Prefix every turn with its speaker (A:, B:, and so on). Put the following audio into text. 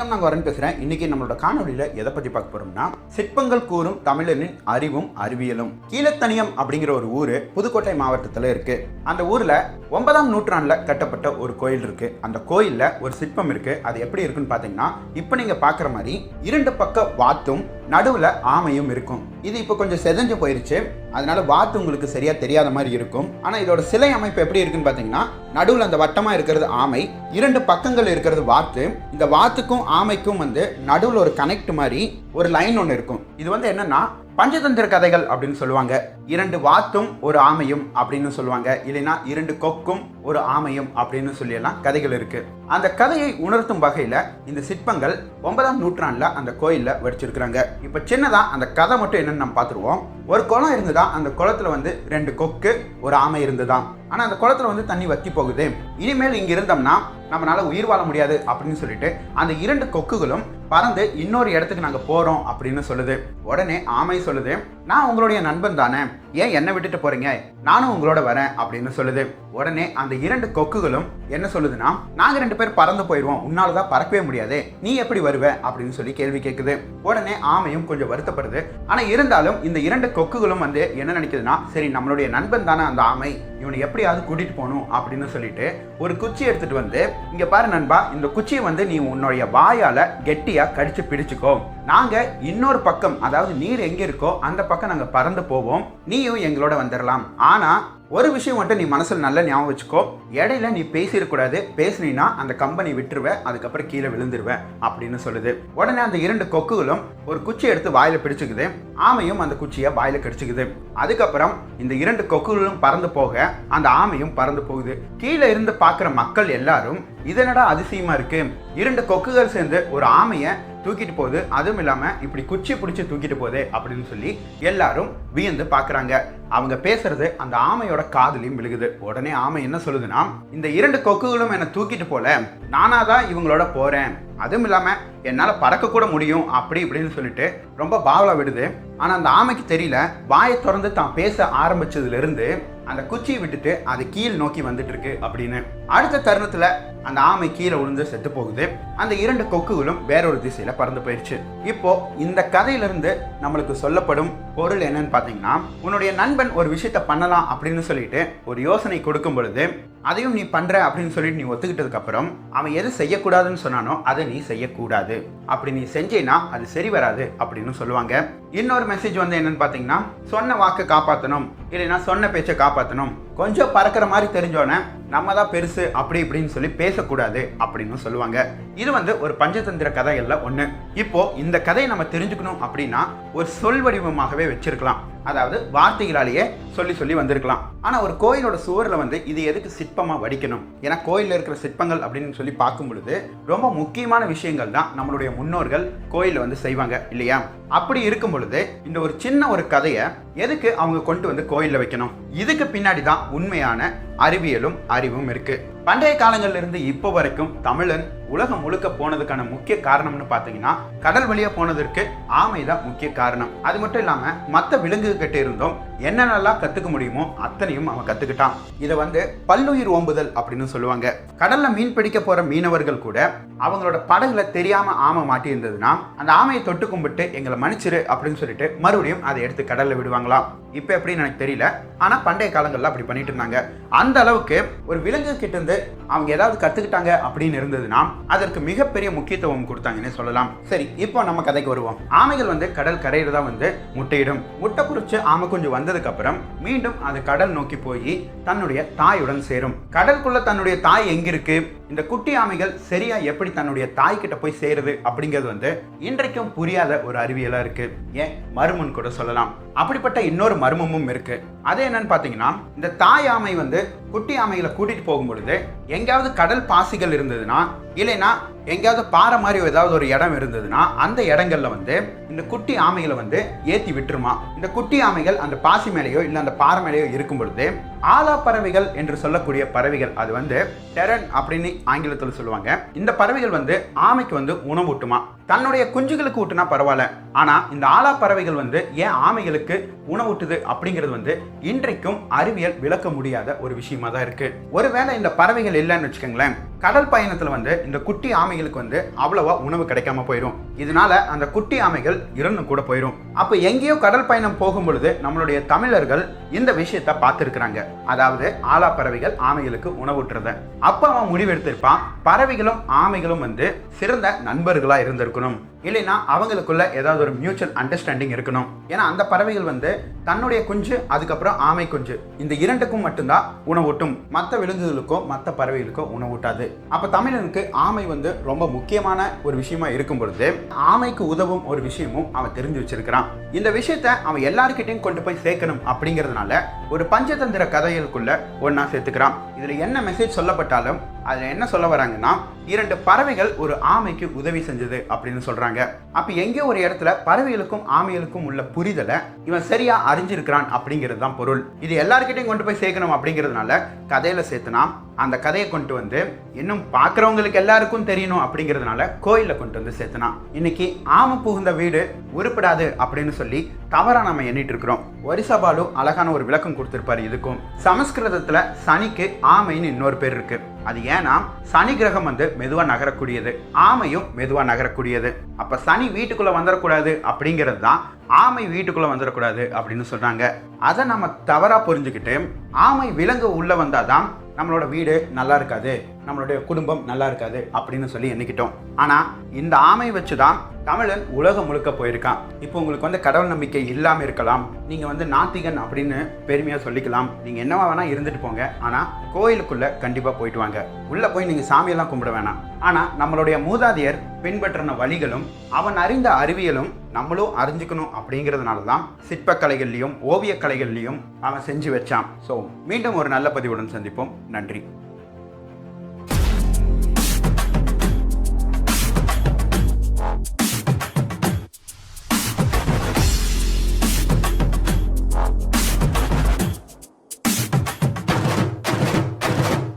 A: வணக்கம் நாங்கள் வரேன் பேசுகிறேன் இன்னைக்கு நம்மளோட காணொலியில் எதை பற்றி பார்க்க போகிறோம்னா சிற்பங்கள் கூறும் தமிழனின் அறிவும் அறிவியலும். கீழத்தனியம் அப்படிங்கிற ஒரு ஊர் புதுக்கோட்டை மாவட்டத்தில் இருக்குது அந்த ஊரில் ஒன்பதாம் நூற்றாண்டில் கட்டப்பட்ட ஒரு கோயில் இருக்குது அந்த கோயிலில் ஒரு சிற்பம் இருக்குது அது எப்படி இருக்குன்னு பார்த்தீங்கன்னா இப்போ நீங்கள் பார்க்குற மாதிரி இரண்டு பக்க வாத்தும் நடுவில் ஆமையும் இருக்கும். இது இப்போ கொஞ்சம் செதஞ்சு போயிருச்சு. அதனால வாத்து உங்களுக்கு சரியா தெரியாத மாதிரி இருக்கும். ஆனால் இதோட சிலை அமைப்பு எப்படி இருக்குன்னு பார்த்தீங்கன்னா நடுவில் அந்த வட்டமாக இருக்கிறது ஆமை இரண்டு பக்கங்கள் இருக்கிறது வாத்து. இந்த வாத்துக்கும் ஆமைக்கும் வந்து நடுவில் ஒரு கனெக்ட் மாதிரி ஒரு லைன் ஒன்று இருக்கும். இது வந்து என்னன்னா பஞ்சதந்திர கதைகள் அப்படின்னு சொல்லுவாங்க. இரண்டு வாத்தும் ஒரு ஆமையும் அப்படின்னு சொல்லுவாங்க. இல்லைன்னா இரண்டு கொக்கும் ஒரு ஆமையும் அப்படின்னு சொல்லியெல்லாம் கதைகள் இருக்கு. அந்த கதையை உணர்த்தும் வகையில இந்த சிற்பங்கள் ஒன்பதாம் நூற்றாண்டுல அந்த கோயில்ல வடிச்சிருக்கிறாங்க. இப்ப சின்னதா அந்த கதை மட்டும் என்னன்னு நம்ம பார்த்துருவோம். ஒரு குளம் இருந்ததா அந்த குளத்துல வந்து ரெண்டு கொக்கு ஒரு ஆமை இருந்ததா? ஆனா அந்த குளத்துல வந்து தண்ணி வத்தி போகுது. இனிமேல் இங்க இருந்தோம்னா நம்மளால உயிர் வாழ முடியாது அப்படின்னு சொல்லிட்டு அந்த இரண்டு கொக்குகளும் பறந்து இன்னொரு இடத்துக்கு நாங்க போறோம் அப்படின்னு சொல்லுது. உடனே ஆமை சொல்லுது நான் உங்களுடைய நண்பன் தானே. ஏன் என்னை விட்டுட்டு போறீங்க? நானும் உங்களோட வரேன் அப்படின்னு சொல்லுது. உடனே அந்த இரண்டு கொக்குகளும் என்ன சொல்லுதுன்னா நாங்க ரெண்டு பேர் பறந்து போயிடுவோம் உன்னாலதான் பறக்கவே முடியாது. நீ எப்படி வருவ? அப்படின்னு சொல்லி கேள்வி கேட்குது உடனே ஆமையும் கொஞ்சம் வருத்தப்படுது. ஆனா இருந்தாலும் இந்த இரண்டு கொக்குகளும் வந்து என்ன நினைக்குதுன்னா சரி நம்மளுடைய நண்பன் தானே அந்த ஆமை. இவனை எப்படியாவது கூட்டிட்டு போகணும் அப்படின்னு சொல்லிட்டு ஒரு குச்சி எடுத்துட்டு வந்து இங்க பாரு நண்பா இந்த குச்சியை வந்து நீ உன்னுடைய வாயால கெட்டியா கடிச்சு பிடிச்சுக்கோ. நாங்கள் இன்னொரு பக்கம் அதாவது நீர் எங்கே இருக்கோ அந்த பக்கம் நாங்கள் பறந்து போவோம். நீயும் எங்களோட வந்துடலாம் ஆனால் ஒரு விஷயம் மட்டும் நீ மனசில் நல்லா ஞாபகம் வச்சுக்கோ. இடையில நீ பேசிடக்கூடாது பேசினீன்னா அந்த கம்பெனி விட்டுருவ அதுக்கப்புறம் கீழே விழுந்துருவேன் அப்படின்னு சொல்லுது. உடனே அந்த இரண்டு கொக்குகளும் ஒரு குச்சி எடுத்து வாயில பிடிச்சுக்குது. ஆமையும் அந்த குச்சியை வாயில கடிச்சுக்குது. அதுக்கப்புறம் இந்த இரண்டு கொக்குகளும் பறந்து போக அந்த ஆமையும் பறந்து போகுது. கீழே இருந்து பார்க்குற மக்கள் எல்லாரும் இதனடா அதிசயமா இருக்கு. இரண்டு கொக்குகள் சேர்ந்து ஒரு ஆமையை தூக்கிட்டு போகுது. அதுவும் இல்லாம இப்படி குச்சி பிடிச்சி தூக்கிட்டு போகுது அப்படின்னு சொல்லி எல்லாரும் வியந்து பார்க்குறாங்க அவங்க பேசுறது அந்த ஆமையோட காதுலையும் விழுகுது. உடனே ஆமை என்ன சொல்லுதுன்னா இந்த இரண்டு கொக்குகளும் என்னை தூக்கிட்டு போல நானா தான் இவங்களோட போறேன். அதுவும் இல்லாம என்னால பறக்க கூட முடியும் அப்படி இப்படின்னு சொல்லிட்டு ரொம்ப பாவலா விடுது. ஆனா அந்த ஆமைக்கு தெரியல வாயை திறந்து தான் பேச ஆரம்பிச்சதுல இருந்து அந்த குச்சியை விட்டுட்டு அது கீழ் நோக்கி வந்துட்டு இருக்கு அப்படின்னு. அடுத்த தருணத்துல அந்த ஆமை கீழே விழுந்து செத்து போகுது. அந்த இரண்டு கொக்குகளும் வேறொரு திசையில பறந்து போயிடுச்சு இப்போ இந்த கதையிலிருந்து நம்மளுக்கு சொல்லப்படும் பொருள் என்னன்னு பாத்தீங்கன்னா உன்னுடைய நண்பன் ஒரு விஷயத்த பண்ணலாம் அப்படின்னு சொல்லிட்டு ஒரு யோசனை கொடுக்கும் பொழுது அதையும் நீ பண்ற அப்படின்னு சொல்லிட்டு நீ ஒத்துக்கிட்டதுக்கு அப்புறம் அவன் எது செய்யக்கூடாதுன்னு சொன்னானோ அதை நீ செய்யக்கூடாது. அப்படி நீ செஞ்சேன்னா அது சரி வராது அப்படின்னு சொல்லுவாங்க. இன்னொரு மெசேஜ் வந்து என்னன்னு பாத்தீங்கன்னா சொன்ன வாக்கை காப்பாற்றணும் இல்லைன்னா சொன்ன பேச்சை காப்பாற்றணும் கொஞ்சம் பறக்கிற மாதிரி தெரிஞ்சோன்னே நம்ம தான் பெருசு அப்படி இப்படின்னு சொல்லி பேச பேசக்கூடாது அப்படின்னு சொல்லுவாங்க. இது வந்து ஒரு பஞ்சதந்திர கதைகள்ல ஒன்று இப்போ இந்த கதையை நம்ம தெரிஞ்சுக்கணும் அப்படின்னா ஒரு சொல் வடிவமாகவே வச்சிருக்கலாம். அதாவது வார்த்தைகளாலேயே சொல்லி சொல்லி வந்திருக்கலாம். ஆனால் ஒரு கோயிலோட சுவரில் வந்து இது எதுக்கு சிற்பமாக வடிக்கணும்? ஏன்னா கோயிலில் இருக்கிற சிற்பங்கள் அப்படின்னு சொல்லி பார்க்கும் பொழுது ரொம்ப முக்கியமான விஷயங்கள் தான் நம்மளுடைய முன்னோர்கள் கோயிலில் வந்து செய்வாங்க இல்லையா? அப்படி இருக்கும் பொழுது இந்த ஒரு சின்ன ஒரு கதையை எதுக்கு அவங்க கொண்டு வந்து கோயிலில் வைக்கணும்? இதுக்கு பின்னாடி தான் உண்மையான அறிவியலும் அறிவும் இருக்கு. பண்டைய காலங்கள்ல இருந்து இப்போ வரைக்கும் தமிழன் உலகம் முழுக்க போனதுக்கான முக்கிய காரணம்னு பார்த்தீங்கன்னா கடல் வழியாக போனதற்கு ஆமை தான் முக்கிய காரணம். அது மட்டும் இல்லாமல் மற்ற விலங்குகள் கிட்ட இருந்தும் என்னென்னலாம் கற்றுக்க முடியுமோ அத்தனையும் அவன் கற்றுக்கிட்டான் இதை வந்து பல்லுயிர் ஓம்புதல் அப்படின்னு சொல்லுவாங்க. கடலில் மீன் பிடிக்க போகிற மீனவர்கள் கூட அவங்களோட படகுல தெரியாமல் ஆமை மாட்டியிருந்ததுன்னா அந்த ஆமையை தொட்டு கும்பிட்டு எங்களை மன்னிச்சிரு அப்படின்னு சொல்லிட்டு மறுபடியும் அதை எடுத்து கடலில் விடுவாங்களாம். இப்போ எப்படின்னு எனக்கு தெரியல. ஆனால் பண்டைய காலங்களில் அப்படி பண்ணிட்டு இருந்தாங்க. அந்த அளவுக்கு ஒரு விலங்கு கிட்டேருந்து அவங்க ஏதாவது கற்றுக்கிட்டாங்க அப்படின்னு இருந்ததுன்னா அதற்கு மிகப்பெரிய முக்கியத்துவம் கொடுத்தாங்கன்னு சொல்லலாம். சரி இப்போ நம்ம கதைக்கு வருவோம். ஆமைகள் வந்து கடல் கரையில் தான் வந்து முட்டையிடும். முட்டை குறித்து ஆமை கொஞ்சம் வந்து அப்புறம் மீண்டும் அது கடல் நோக்கி போய் தன்னுடைய தாயுடன் சேரும். கடலுக்குள்ள தன்னுடைய தாய் எங்க இருக்கு இந்த குட்டி ஆமைகள் சரியா எப்படி தன்னுடைய தாய்கிட்ட போய் சேருது அப்படிங்கிறது வந்து இன்றைக்கும் புரியாத ஒரு அறிவியலா இருக்கு. ஏன்? மர்மம்னு கூட சொல்லலாம். அப்படிப்பட்ட இன்னொரு மர்மமும் இருக்கு. அது என்னன்னு பாத்தீங்கன்னா இந்த தாய் ஆமை வந்து குட்டி ஆமைகளை கூட்டிட்டு போகும் பொழுது எங்கேயாவது கடல் பாசிகள் இருந்ததுன்னா இல்லைன்னா எங்கேயாவது பாறை மாதிரி ஏதாவது ஒரு இடம் இருந்ததுன்னா அந்த இடங்கள்ல வந்து இந்த குட்டி ஆமைகளை வந்து ஏற்றி விட்டுருமா? இந்த குட்டி ஆமைகள் அந்த பாசி மேலேயோ இல்லை அந்த பாறை மேலேயோ இருக்கும் பொழுது ஆலா பறவைகள் என்று சொல்லக்கூடிய பறவைகள் அது வந்து டெரன் அப்படின்னு ஆங்கிலத்தில் சொல்லுவாங்க. இந்த பறவைகள் வந்து ஆமைக்கு வந்து உணவூட்டுமா? தன்னுடைய குஞ்சுகளுக்கு ஊட்டுனா பரவாயில்ல. ஆனால் இந்த ஆலா பறவைகள் வந்து ஏன் ஆமைகளுக்கு உணவூட்டுது அப்படிங்கிறது வந்து இன்றைக்கும் அறிவியல் விளக்க முடியாத ஒரு விஷயமா தான் இருக்கு. ஒருவேளை இந்த பறவைகள் இல்லைன்னு வச்சுக்கோங்களேன் கடல் பயணத்தில் வந்து இந்த குட்டி ஆமைகளுக்கு வந்து அவ்வளவா உணவு கிடைக்காம போயிடும் இதனால அந்த குட்டி ஆமைகள் இறந்து கூட போயிடும் அப்ப எங்கேயோ கடல் பயணம் போகும் பொழுது நம்மளுடைய தமிழர்கள் இந்த விஷயத்த பார்த்துருக்குறாங்க. அதாவது ஆலா பறவைகள் ஆமைகளுக்கு உணவுட்டுறத. அப்ப அவன் முடிவெடுத்திருப்பான் பறவைகளும் ஆமைகளும் வந்து சிறந்த நண்பர்களா இருந்திருக்கணும். இல்லைன்னா அவங்களுக்குள்ள ஏதாவது ஒரு மியூச்சுவல் அண்டர்ஸ்டாண்டிங் இருக்கணும். ஏன்னா அந்த பறவைகள் வந்து தன்னுடைய குஞ்சு அதுக்கப்புறம் ஆமை குஞ்சு. இந்த இரண்டுக்கும் மட்டும்தான் உணவூட்டும். மற்ற விலங்குகளுக்கோ மற்ற பறவைகளுக்கோ உணவூட்டாது. அப்போ தமிழனுக்கு ஆமை வந்து ரொம்ப முக்கியமான ஒரு விஷயமா இருக்கும் பொழுது ஆமைக்கு உதவும் ஒரு விஷயமும் அவன் தெரிஞ்சு வச்சிருக்கிறான். இந்த விஷயத்த அவன் எல்லாருக்கிட்டையும் கொண்டு போய் சேர்க்கணும் அப்படிங்கிறதுனால ஒரு பஞ்சதந்திர கதைகளுக்குள்ள ஒன்னா சேர்த்துக்கிறான். இதுல என்ன மெசேஜ் சொல்லப்பட்டாலும் அதுல என்ன சொல்ல வராங்கன்னா இரண்டு பறவைகள் ஒரு ஆமைக்கு உதவி செஞ்சது அப்படின்னு சொல்றாங்க அப்ப எங்கேயோ ஒரு இடத்துல பறவைகளுக்கும் ஆமைகளுக்கும் உள்ள புரிதலை இவன் சரியா அறிஞ்சிருக்கிறான் அப்படிங்கிறது தான் பொருள். இது எல்லாருக்கிட்டையும் கொண்டு போய் சேர்க்கணும் அப்படிங்கிறதுனால கதையில சேர்த்துனா அந்த கதையை கொண்டு வந்து இன்னும் பார்க்குறவங்களுக்கு எல்லாருக்கும் தெரியணும் அப்படிங்கிறதுனால கோயிலில் கொண்டு வந்து சேர்த்துனா. இன்னைக்கு ஆமை புகுந்த வீடு உருப்படாது அப்படின்னு சொல்லி தவறாக நம்ம எண்ணிட்டு இருக்கிறோம். ஒரிசா பாலு அழகான ஒரு விளக்கம் கொடுத்துருப்பாரு இதுக்கும். சமஸ்கிருதத்தில் சனிக்கு ஆமைன்னு இன்னொரு பேர் இருக்கு. அது ஏன்னா சனி கிரகம் வந்து மெதுவாக நகரக்கூடியது. ஆமையும் மெதுவாக நகரக்கூடியது. அப்போ சனி வீட்டுக்குள்ளே வந்துடக்கூடாது அப்படிங்கிறது தான் ஆமை வீட்டுக்குள்ள வந்துடக்கூடாது அப்படின்னு சொல்றாங்க. அதை நம்ம தவறா புரிஞ்சுக்கிட்டு ஆமை விலங்கு உள்ள வந்தாதான் நம்மளோட வீடு நல்லா இருக்காது. நம்மளுடைய குடும்பம் நல்லா இருக்காது அப்படின்னு சொல்லி எண்ணிக்கிட்டோம். ஆனால் இந்த ஆமை வச்சு தான் தமிழன் உலகம் முழுக்க போயிருக்கான். இப்போ உங்களுக்கு வந்து கடவுள் நம்பிக்கை இல்லாமல் இருக்கலாம். நீங்கள் வந்து நாத்திகன் அப்படின்னு பெருமையாக சொல்லிக்கலாம். நீங்கள் என்னவா வேணால் இருந்துட்டு போங்க. ஆனால் கோயிலுக்குள்ளே கண்டிப்பாக போயிட்டு வாங்க. உள்ளே போய் நீங்கள் சாமியெல்லாம் கும்பிட வேணாம். ஆனால் நம்மளுடைய மூதாதையர் பின்பற்றின வழிகளும் அவன் அறிந்த அறிவியலும் நம்மளும் அறிஞ்சுக்கணும் அப்படிங்கிறதுனால தான் சிற்பக்கலைகள்லையும் ஓவியக் கலைகள்லேயும் அவன் செஞ்சு வச்சான். ஸோ மீண்டும் ஒரு நல்ல பதிவுடன் சந்திப்போம். நன்றி.